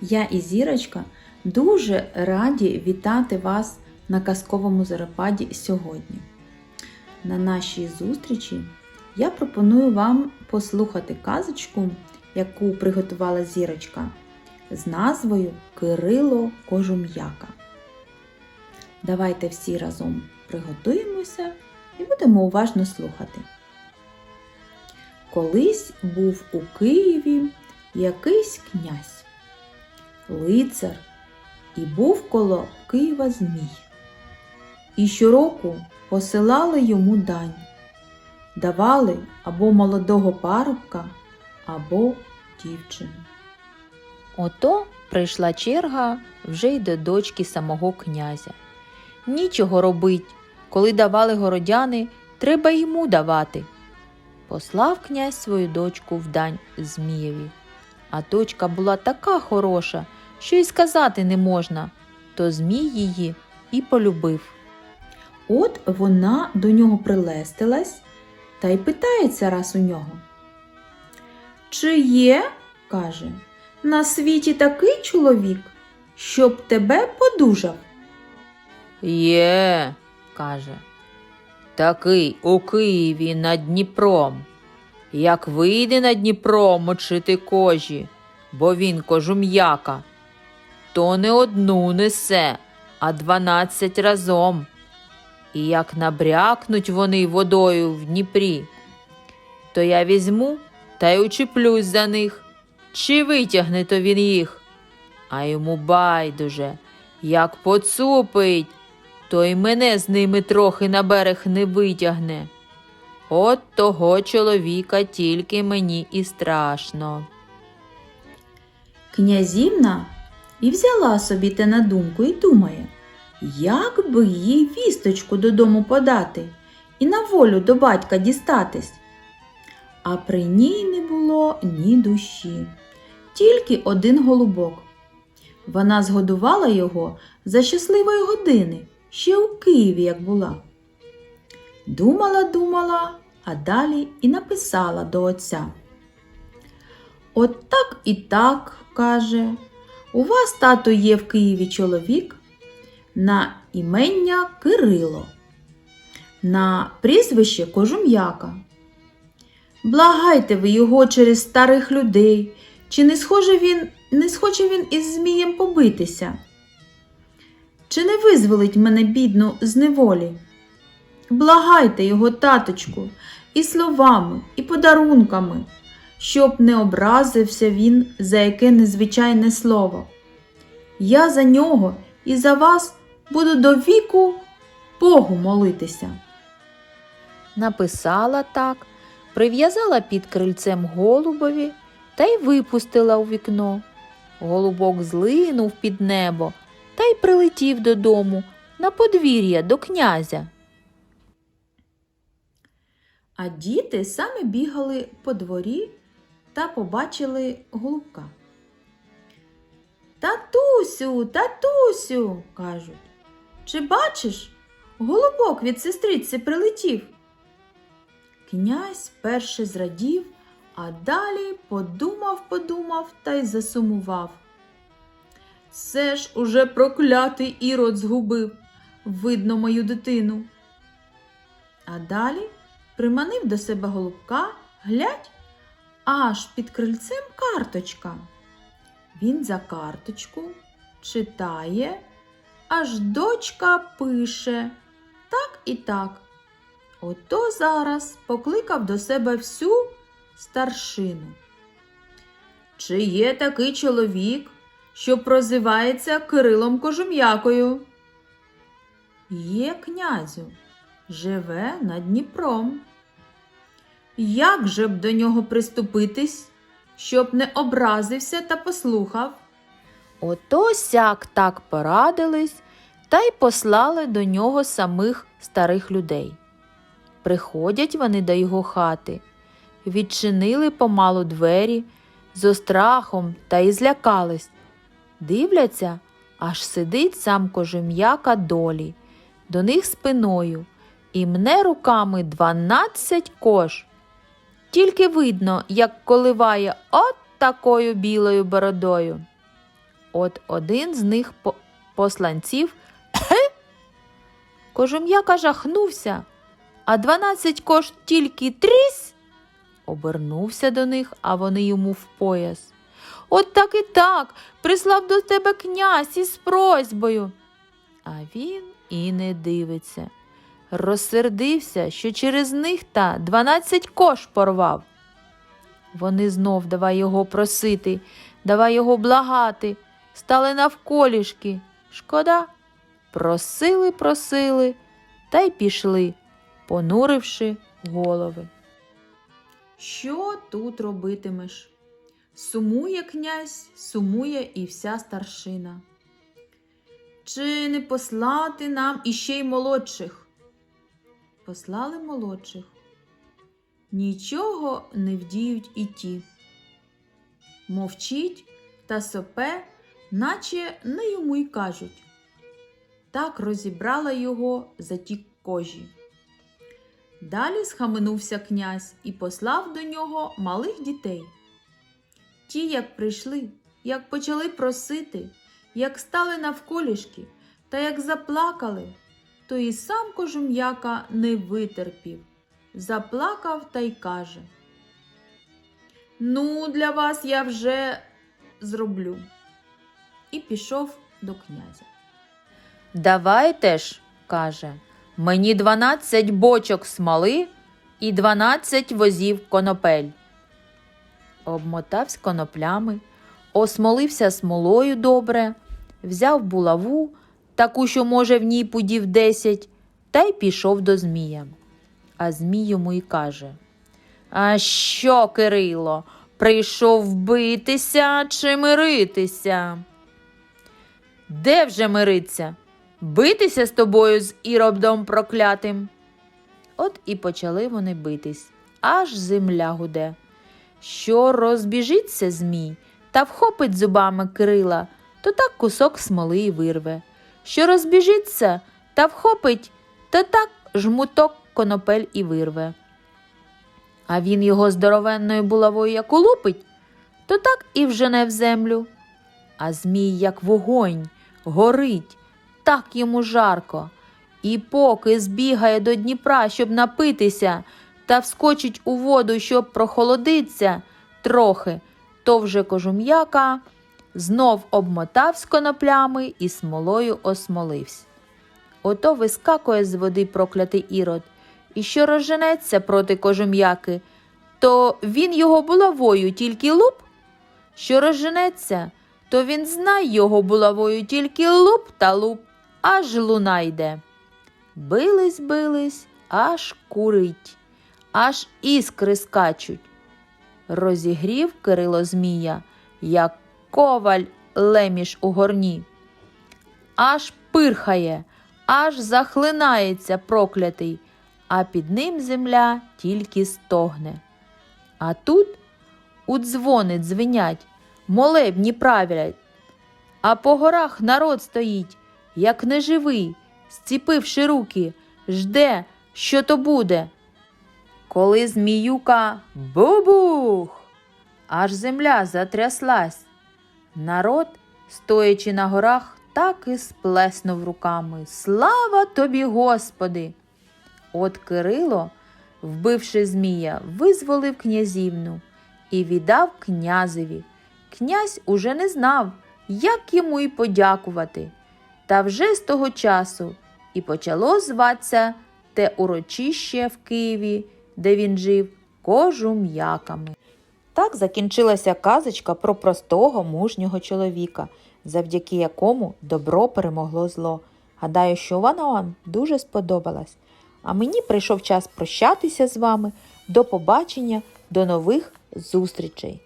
Я і Зірочка дуже раді вітати вас на казковому зарепаді сьогодні. На нашій зустрічі я пропоную вам послухати казочку, яку приготувала Зірочка з назвою Кирило Кожум'яка. Давайте всі разом приготуємося і будемо уважно слухати. Колись був у Києві якийсь князь, лицар, і був коло Києва Змій. І щороку посилали йому дань, давали або молодого парубка, або дівчину. Ото прийшла черга вже й до дочки самого князя. Нічого робить, коли давали городяни, треба йому давати. Послав князь свою дочку в дань Змієві. А дочка була така хороша, що й сказати не можна, то Змій її і полюбив. От вона до нього прилестилась та й питається раз у нього. Чи є, каже, на світі такий чоловік, щоб тебе подужав? Є, каже, такий у Києві над Дніпром. Як вийде на Дніпро мочити кожі, бо він кожум'яка, то не одну несе, а дванадцять разом. І як набрякнуть вони водою в Дніпрі, то я візьму та й учіплюсь за них, чи витягне то він їх. А йому байдуже, як поцупить, то й мене з ними трохи на берег не витягне. От того чоловіка тільки мені і страшно. Князівна і взяла собі те на думку і думає, як би їй вісточку додому подати і на волю до батька дістатись. А при ній не було ні душі, тільки один голубок. Вона згодувала його за щасливої години, ще у Києві, як була. Думала, думала, а далі і написала до отця. От так і так, каже, у вас, тато, є в Києві чоловік на імення Кирило, на прізвище Кожум'яка. Благайте ви його через старих людей, чи не схоже він, не схоче він із Змієм побитися? Чи не визволить мене, бідну, з неволі? Благайте його, таточку, і словами, і подарунками, щоб не образився він за яке незвичайне слово. Я за нього і за вас буду до віку Богу молитися. Написала так, прив'язала під крильцем голубові та й випустила у вікно. Голубок злинув під небо та й прилетів додому на подвір'я до князя. А діти саме бігали по дворі та побачили голубка. Татусю, татусю, кажуть, чи бачиш, голубок від сестриці прилетів. Князь перше зрадів, а далі подумав, подумав та й засумував. Це ж уже проклятий ірод згубив, видно мою дитину. А далі приманив до себе голубка, глядь, аж під крильцем карточка. Він за карточку читає, аж дочка пише так і так. Ото зараз покликав до себе всю старшину. Чи є такий чоловік, що прозивається Кирилом Кожум'якою? Є князю, живе над Дніпром. Як же б до нього приступитись, щоб не образився та послухав? Ото сяк так порадились та й послали до нього самих старих людей. Приходять вони до його хати, відчинили помалу двері з острахом та й злякались. Дивляться, аж сидить сам кожем'яка долі, до них спиною, і мне руками дванадцять кож. Тільки видно, як коливає от такою білою бородою. От один з них по- посланців кожум'яка жахнувся, а дванадцять кош тільки трісь. Обернувся до них, а вони йому в пояс. От так і так, прислав до тебе князь із просьбою. А він і не дивиться. Розсердився, що через них та дванадцять кош порвав. Вони знов давай його просити, давай його благати, стали навколішки. Шкода. Просили, просили, та й пішли, понуривши голови. Що тут робитимеш? Сумує князь, сумує і вся старшина. Чи не послати нам іще й молодших? Послали молодших. Нічого не вдіють і ті. Мовчить та сопе, наче не йому й кажуть. Так розібрала його за ті кожі. Далі схаменувся князь і послав до нього малих дітей. Ті, як прийшли, як почали просити, як стали навколішки та як заплакали, то і сам кожум'яка не витерпів, заплакав та й каже: Ну, для вас я вже зроблю. І пішов до князя. Давайте ж, каже, мені дванадцять бочок смоли і дванадцять возів конопель. Обмотавсь коноплями, осмолився смолою добре, взяв булаву, таку, що може в ній пудів десять, та й пішов до Змія. А Змій йому й каже: А що, Кирило, прийшов битися чи миритися? Де вже мириться? Битися з тобою з іробдом проклятим. От і почали вони битись, аж земля гуде. Що розбіжиться змій та вхопить зубами Кирила, то так кусок смоли й вирве. Що розбіжиться та вхопить, то так жмуток конопель і вирве. А він його здоровенною булавою як улупить, то так і вжене в землю. А змій, як вогонь, горить, так йому жарко. І поки збігає до Дніпра, щоб напитися, та вскочить у воду, щоб прохолодиться трохи, то вже кожум'яка знов обмотав з коноплями і смолою осмолився. Ото вискакує з води проклятий ірод, і що розженеться проти кожум'яки, то він його булавою тільки луп, що розженеться, то він знай його булавою тільки луп та луп, аж луна йде. Бились, бились, аж курить, аж іскри скачуть. Розігрів Кирило Змія, як коваль леміш у горні. Аж пирхає, аж захлинається проклятий, а під ним земля тільки стогне. А тут у дзвони дзвенять, молебні правлять, а по горах народ стоїть, як неживий, зціпивши руки, жде, що то буде. Коли зміюка бубух, аж земля затряслась. Народ, стоячи на горах, так і сплеснув руками. Слава тобі, Господи! От Кирило, вбивши Змія, визволив князівну і віддав князеві. Князь уже не знав, як йому й подякувати. Та вже з того часу і почало зватися те урочище в Києві, де він жив, кожум'яками. Так закінчилася казочка про простого мужнього чоловіка, завдяки якому добро перемогло зло. Гадаю, що вона вам дуже сподобалась. А мені прийшов час прощатися з вами. До побачення, до нових зустрічей!